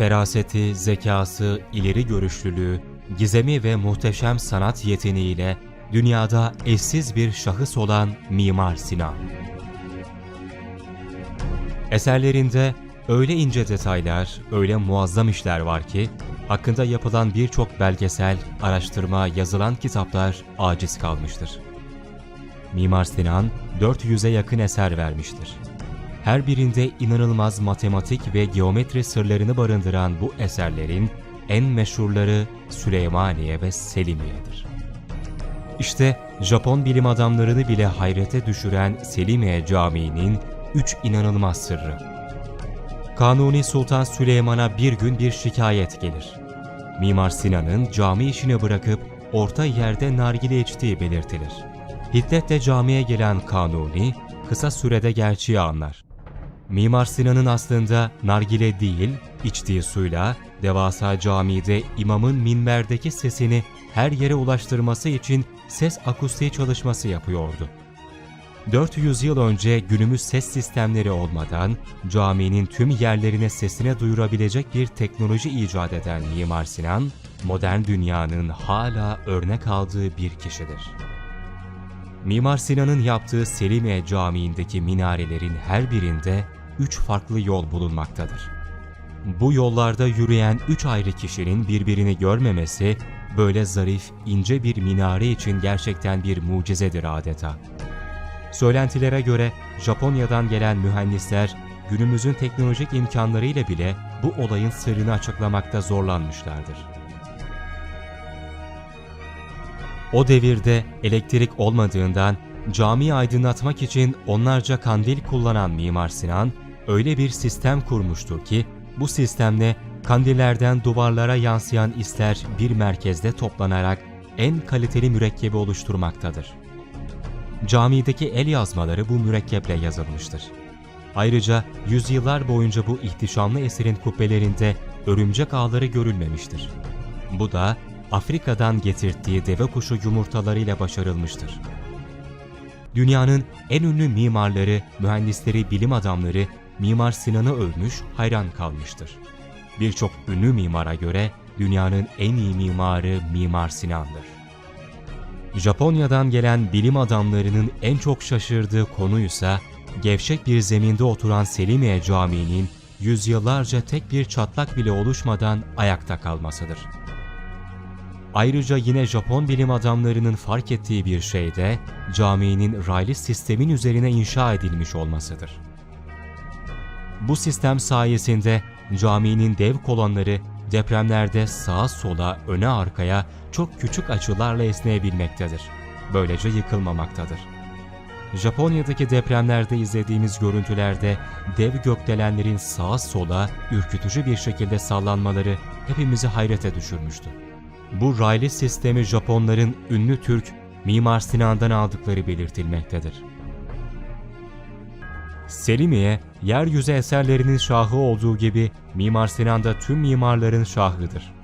Feraseti, zekası, ileri görüşlülüğü, gizemi ve muhteşem sanat yeteneğiyle dünyada eşsiz bir şahıs olan Mimar Sinan. Eserlerinde öyle ince detaylar, öyle muazzam işler var ki, hakkında yapılan birçok belgesel, araştırma, yazılan kitaplar aciz kalmıştır. Mimar Sinan 400'e yakın eser vermiştir. Her birinde inanılmaz matematik ve geometri sırlarını barındıran bu eserlerin en meşhurları Süleymaniye ve Selimiye'dir. İşte Japon bilim adamlarını bile hayrete düşüren Selimiye Camii'nin üç inanılmaz sırrı. Kanuni Sultan Süleyman'a bir gün bir şikayet gelir. Mimar Sinan'ın cami işini bırakıp orta yerde nargile içtiği belirtilir. Hiddetle camiye gelen Kanuni kısa sürede gerçeği anlar. Mimar Sinan'ın aslında nargile değil, içtiği suyla devasa camide imamın minberdeki sesini her yere ulaştırması için ses akustiği çalışması yapıyordu. 400 yıl önce günümüz ses sistemleri olmadan caminin tüm yerlerine sesine duyurabilecek bir teknoloji icat eden Mimar Sinan, modern dünyanın hala örnek aldığı bir kişidir. Mimar Sinan'ın yaptığı Selimiye Camii'ndeki minarelerin her birinde üç farklı yol bulunmaktadır. Bu yollarda yürüyen üç ayrı kişinin birbirini görmemesi, böyle zarif, ince bir minare için gerçekten bir mucizedir adeta. Söylentilere göre Japonya'dan gelen mühendisler günümüzün teknolojik imkanlarıyla bile bu olayın sırrını açıklamakta zorlanmışlardır. O devirde elektrik olmadığından camiyi aydınlatmak için onlarca kandil kullanan Mimar Sinan öyle bir sistem kurmuştur ki bu sistemle kandillerden duvarlara yansıyan isler bir merkezde toplanarak en kaliteli mürekkebi oluşturmaktadır. Camideki el yazmaları bu mürekkeple yazılmıştır. Ayrıca yüzyıllar boyunca bu ihtişamlı eserin kubbelerinde örümcek ağları görülmemiştir. Bu da Afrika'dan getirttiği deve kuşu yumurtalarıyla başarılmıştır. Dünyanın en ünlü mimarları, mühendisleri, bilim adamları Mimar Sinan'ı övmüş, hayran kalmıştır. Birçok ünlü mimara göre dünyanın en iyi mimarı Mimar Sinan'dır. Japonya'dan gelen bilim adamlarının en çok şaşırdığı konuysa gevşek bir zeminde oturan Selimiye Camii'nin yüzyıllarca tek bir çatlak bile oluşmadan ayakta kalmasıdır. Ayrıca yine Japon bilim adamlarının fark ettiği bir şey de caminin raylı sistemin üzerine inşa edilmiş olmasıdır. Bu sistem sayesinde caminin dev kolonları depremlerde sağa sola, öne arkaya çok küçük açılarla esneyebilmektedir. Böylece yıkılmamaktadır. Japonya'daki depremlerde izlediğimiz görüntülerde dev gökdelenlerin sağa sola ürkütücü bir şekilde sallanmaları hepimizi hayrete düşürmüştü. Bu raylı sistemi Japonların ünlü Türk Mimar Sinan'dan aldıkları belirtilmektedir. Selimiye, yeryüzü eserlerinin şahı olduğu gibi Mimar Sinan da tüm mimarların şahıdır.